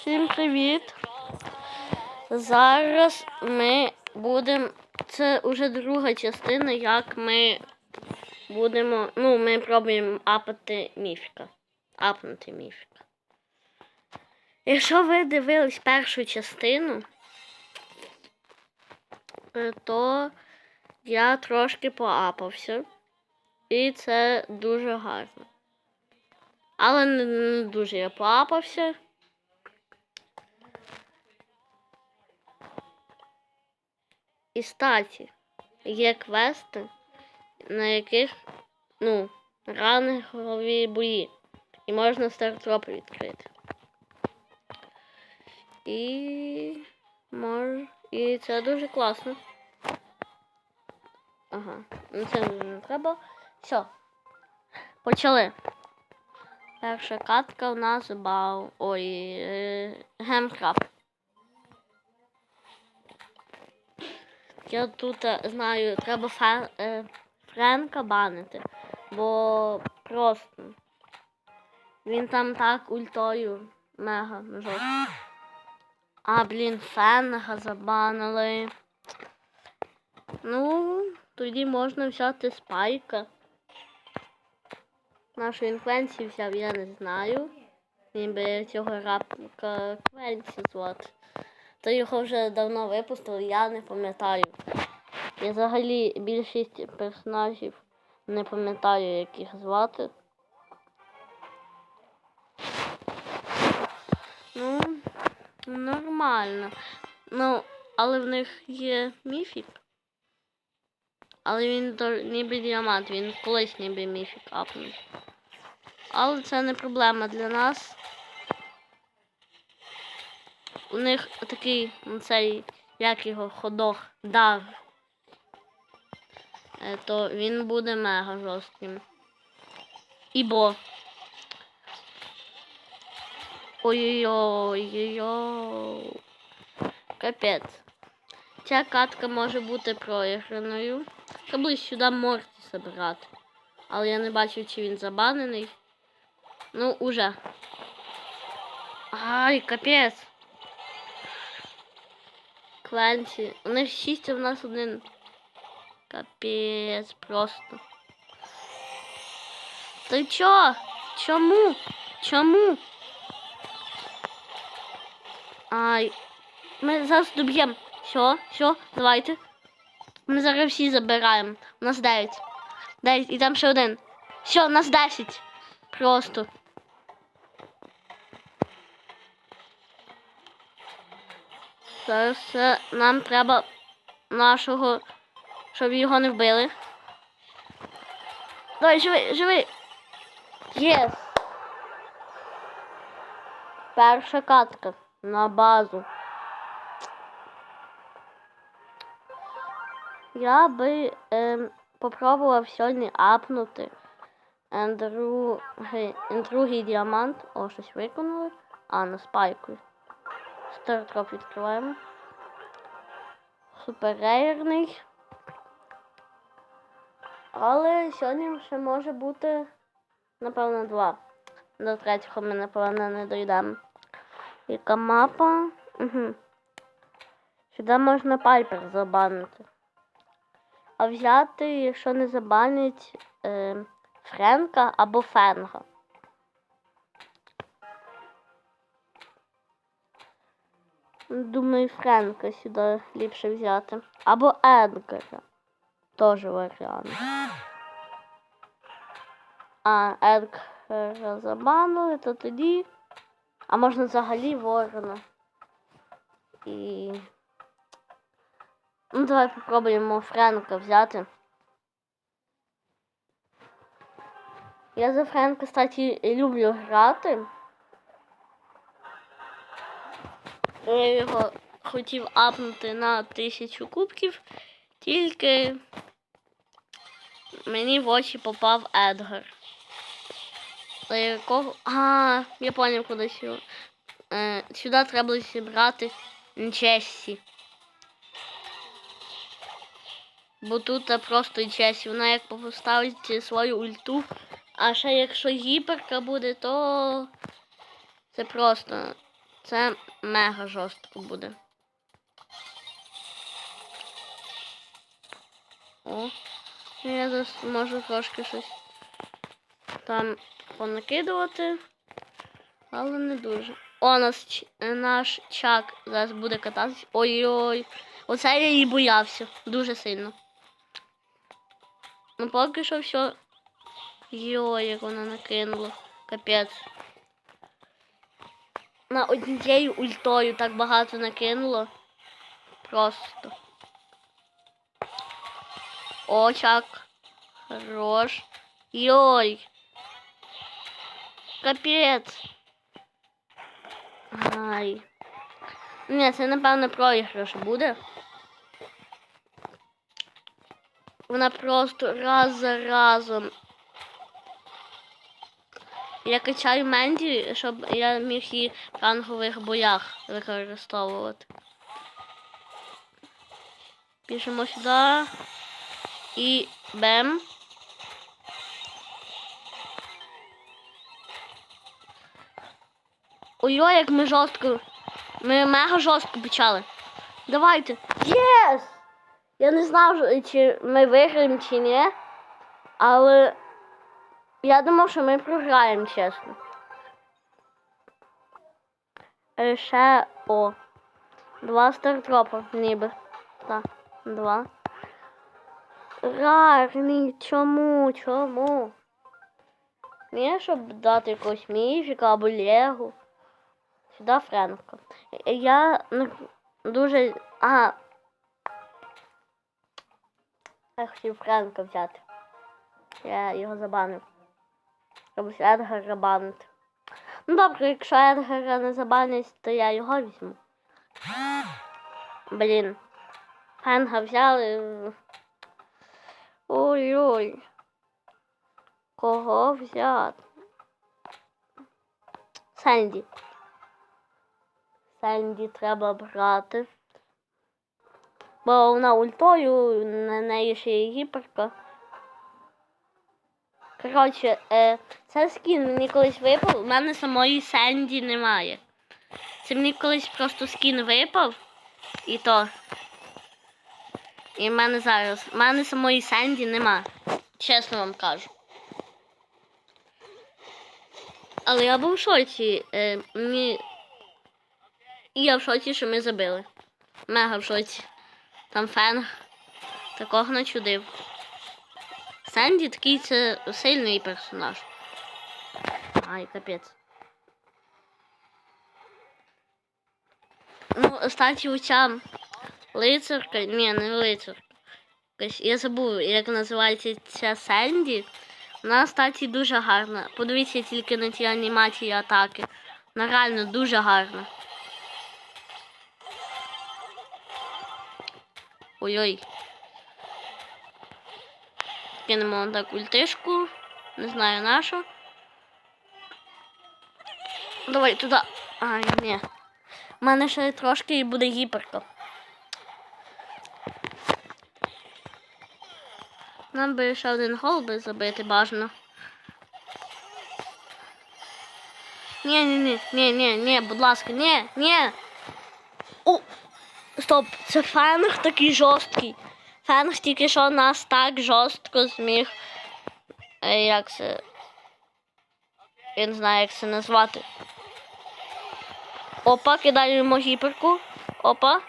Всім привіт! Зараз ми будемо. Це вже друга частина, як ми будемо. Ну, ми пробуємо апати міфіка. Апнути міфіка. Якщо ви дивились першу частину, е, то я трошки поапався. І це дуже гарно. Але не, не дуже я поапався. І статі є квести, на яких ну, рангові бої. І можна стартропи відкрити. І мож... І це дуже класно. Ага, ну це не треба. Все. Почали. Перша катка у нас бау. Ой, е, Я тут е, знаю, треба фен, е, Френка банити, бо просто він там так ультою мега жорстко. А, блін, фенга забанили. Ну, тоді можна взяти спайка. Нашу інфлюенцію взяв, я не знаю. Ніби цього рапка Квенсі звати. То його вже давно випустили, я не пам'ятаю. Я взагалі більшість персонажів не пам'ятаю, як їх звати. Ну, нормально. Ну, але в них є міфік. Але він ніби діамант, він колись ніби міфік апнув. Але це не проблема для нас. У них такий ну, цей, як його ходох, дар. Е, То він буде мега жорстким. Ібо. Ой-ой-ой. Капець. Ця катка може бути проіграною. Треба сюди Морті забирати. Але я не бачив, чи він забанений. Ну, уже. Ай, капець. Квенсі. У них шість, а нас один. Капець просто. Ти чо? Чому? Чому? Ай. Ми зараз доб'ємо. Що? Що? Давайте. Ми зараз всі забираємо. У нас 9. 9. І там ще один. Все, у нас 10. Просто. Зараз е, нам треба нашого, щоб його не вбили. Давай, живи, живи. Єс. Перша катка на базу. Я би ем, попробував сьогодні апнути другий діамант. О, щось виконали. А, на спайку. Стартроп відкриваємо. Суперрейерний. Але сьогодні ще може бути, напевно, два. До третього ми, напевно, не дійдемо. Яка мапа? Угу. Сюди можна пайпер забанити. А взяти, якщо не забанять, е, Френка або Фенга. Думаю, Френка сюди ліпше взяти. Або Едгара. Теж варіант. А, Едгара забанили, то тоді. А можна взагалі ворона. І. Ну, давай попробуємо Френка взяти. Я за Френка, кстати, люблю грати. Я його хотів апнути на тисячу кубків, тільки мені в очі попав Едгар. До якого... А, я поняв кудись його. Е, сюди треба зібрати Чесі. Бо тут просто Чесі. Вона як поставить свою ульту. А ще якщо гіперка буде, то це просто Це мега жорстко буде. О, я зараз можу трошки щось там понакидувати, але не дуже. О, нас, наш чак зараз буде кататися. Ой-ой. Оце я її боявся дуже сильно. Ну поки що все. Йой, як вона накинула. Капець. На однією ультою так багато накинуло. Просто. О, чак. Хорош. Йой. Капець. Ай. Ні, це напевно проіграш буде. Вона просто раз за разом. Я качаю Менді, щоб я міг її в рангових боях використовувати. Пішемо сюди. І бем. Ой-ой, як ми жорстко. Ми мега жорстко почали. Давайте. Єс! Я не знав, чи ми виграємо, чи ні. Але я думав, що ми програємо, чесно. Е, Ще о. Два стартропа, ніби. Так, два. Рарний, чому? Чому? Ні, щоб дати якогось міфіка або Легу. Сюди Френко. Е, Я дуже. Ага. Я хотів Френка взяти. Я його забанив. Щоб Едгара банити. Ну добре, якщо Едгара не забанять, то я його візьму. Блін. Фенга взяли. Ой-ой. Кого взяти? Сенді. Сенді треба брати. Бо вона ультою, на неї ще є гіперка. Коротше, е, це скін мені колись випав, у мене самої Сенді немає. Це мені колись просто скін випав. І то. І в мене зараз. У мене самої Сенді нема. Чесно вам кажу. Але я був в шоці. Е, мені... І я в шоці, що ми забили. Мега в шоці. Там фен такого начудив. Сенді такий це сильний персонаж. Ай, капець. Ну, кстати, оця лицарка, ні, не лицарка. Я забув, як називається ця Сенді. Вона, кстати, дуже гарна. Подивіться тільки на ті анімації атаки. Вона реально дуже гарна. Ой-ой. Кинемо так ультишку. Не знаю на що. Давай туди. Ай, ні. У мене ще трошки і буде гіперка. Нам би ще один гол би забити бажано. Ні, ні, ні, ні, ні, ні, будь ласка, ні, ні. О, стоп, це фенг такий жорсткий. Фенг тільки що нас так жорстко зміг. Е, як це. Не знаю, як це назвати. Опа, кидаємо гіперку. Опа.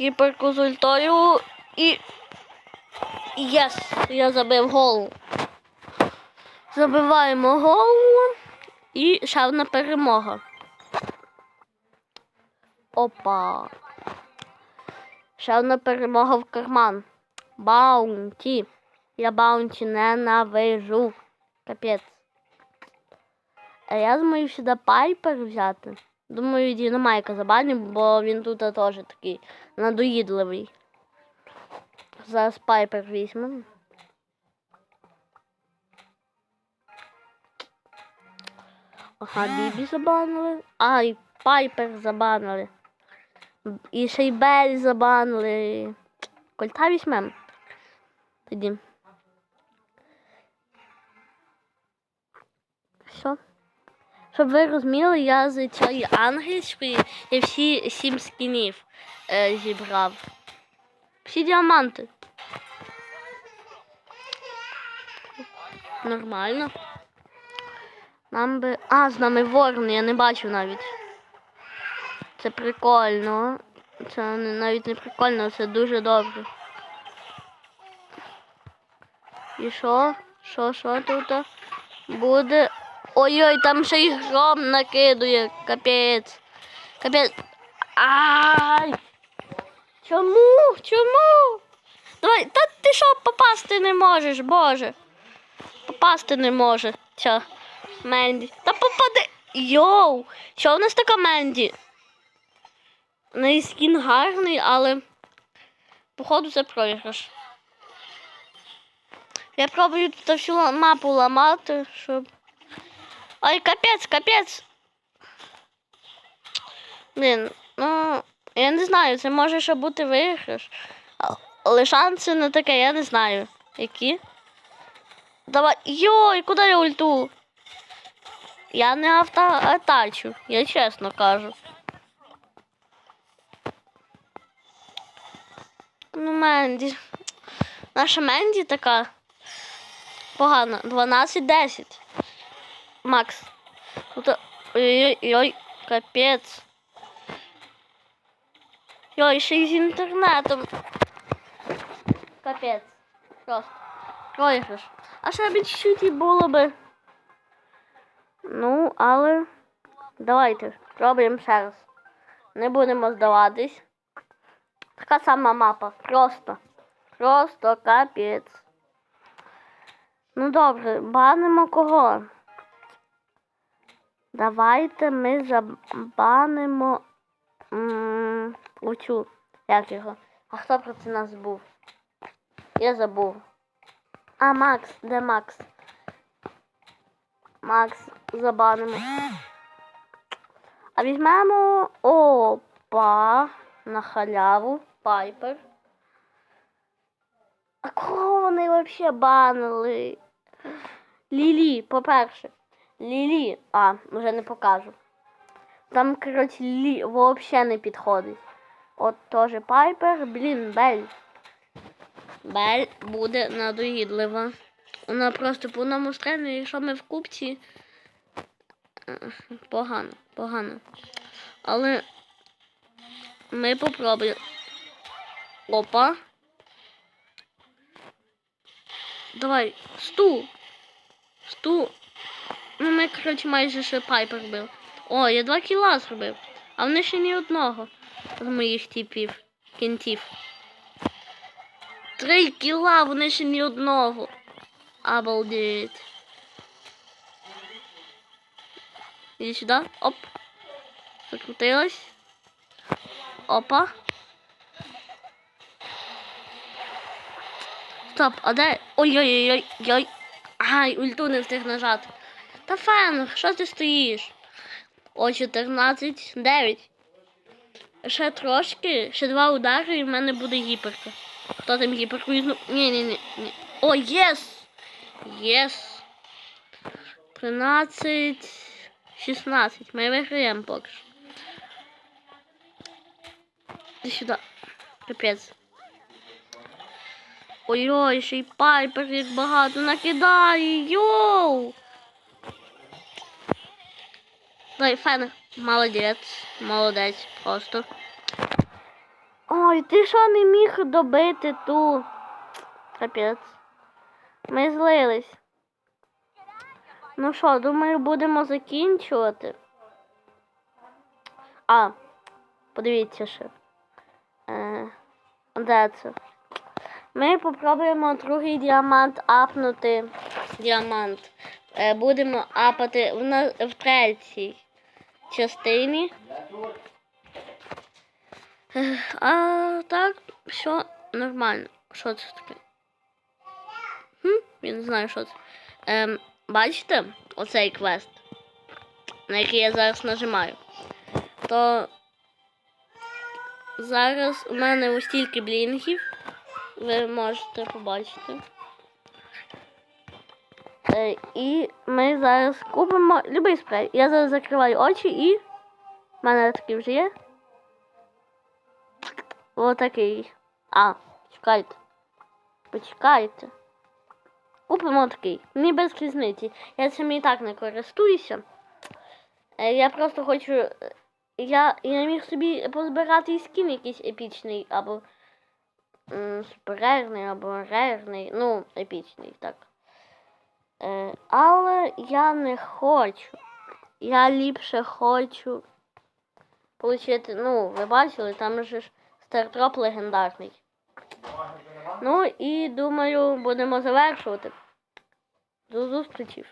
Гіперку з ультою і. Єс! Я забив гол. Забиваємо гол. І ще одна перемога. Опа. Ще одна перемога в карман. Баунті. Я баунті ненавижу. Капець. А я думаю сюди пайпер взяти. Думаю, Дінамайка забаню, бо він тут теж такий надоїдливий. Зараз пайпер візьмемо. Ага, Бібі забанили. Ай, пайпер забанили. І ще й Бель забанили. Кольта візьмемо. Тоді. Все. Щоб ви розуміли, я з цієї ангельської я всі сім скінів е, зібрав. Всі діаманти. Нормально. Нам би. А, з нами ворон, я не бачив навіть. Це прикольно. Це навіть не прикольно, це дуже добре. І що? Що, що тут буде? Ой-ой, там ще й гром накидує. Капець. Капець. Ай! Чому? Чому? Давай, та ти що попасти не можеш, боже. Попасти не може. Ця Менді. Та попади. Йоу! Що в нас така Менді? Неї скін гарний, але походу це програш. Я пробую тут всю мапу ламати, щоб. Ой, капець, капець. Блін, ну, я не знаю, це може ще бути виграш. Але шанси на таке, я не знаю. Які? Давай. Йой, куди я ульту? Я не автоатачу, я чесно кажу. Ну, Менді. Наша Менді така погана. 12-10. Макс. Тут... Ой-ой-ой, капець. Йой, ще й з інтернетом. Капець. Просто. Проіграш. А ще б чуть і було би. Ну, але давайте спробуємо ще раз. Не будемо здаватись. Така сама мапа. Просто. Просто капець. Ну добре, банимо кого? Давайте ми забанимо оцю. Як його? А хто про це нас був? Я забув. А, Макс, де Макс? Макс, забанимо. А візьмемо опа на халяву. Пайпер. А кого вони взагалі банили? Лілі, по-перше. Лілі. А, вже не покажу. Там, коротше, Лілі взагалі не підходить. От теж Пайпер, блін, Бель. Бель буде надоїдлива. Вона просто по одному стрельну, якщо ми в купці. е, Погано, погано. Але ми попробуємо. Опа. Давай, сту. Сту. Ну, ми, коротше, майже ще пайпер бив. О, я два кіла зробив. А вони ще ні одного з моїх типів, кінтів. Три кіла, вони ще ні одного. Обалдеть. Иди сюда. Оп. Закрутилась. Опа. Стоп, а де? Ой-ой-ой-ой. Ай, ульту не встиг нажати. Та фен, що ти стоїш? О, 14, 9. Ще трошки, ще два удари і в мене буде гіперка. Хто там гіперку візьме? Ні, ні, ні, ні. О, єс! Єс! 13, 16. Ми виграємо поки що. Іди сюди. Капець. Ой-ой, ще й пайпер як багато накидає. Йоу! Дай фен. Молодець. Молодець просто. Ой, ти що не міг добити ту? Капець. Ми злились. Ну що, думаю, будемо закінчувати. А, подивіться ще. Е, де це? Ми попробуємо другий діамант апнути. Діамант. Е, будемо апати в, на, в третій частині. Е, А так, все нормально. Що це таке? Хм, я не знаю, що це. Ем, бачите оцей квест, на який я зараз нажимаю, то зараз у мене ось стільки блінгів. Ви можете побачити. Е, і ми зараз купимо любий спрей. Я зараз закриваю очі і. в мене такий вже є. Отакий. А, чекайте. Почекайте. Купимо такий. Мені без різниці. Я цим і так не користуюся. Е, Я просто хочу. Я, я міг собі позбирати і скін якийсь епічний, або суперерний, або рерний. Ну, епічний, так. Е, але я не хочу. Я ліпше хочу получити. Ну, ви бачили, там же ж стартроп легендарний. Ну і думаю, будемо завершувати. До зустрічі.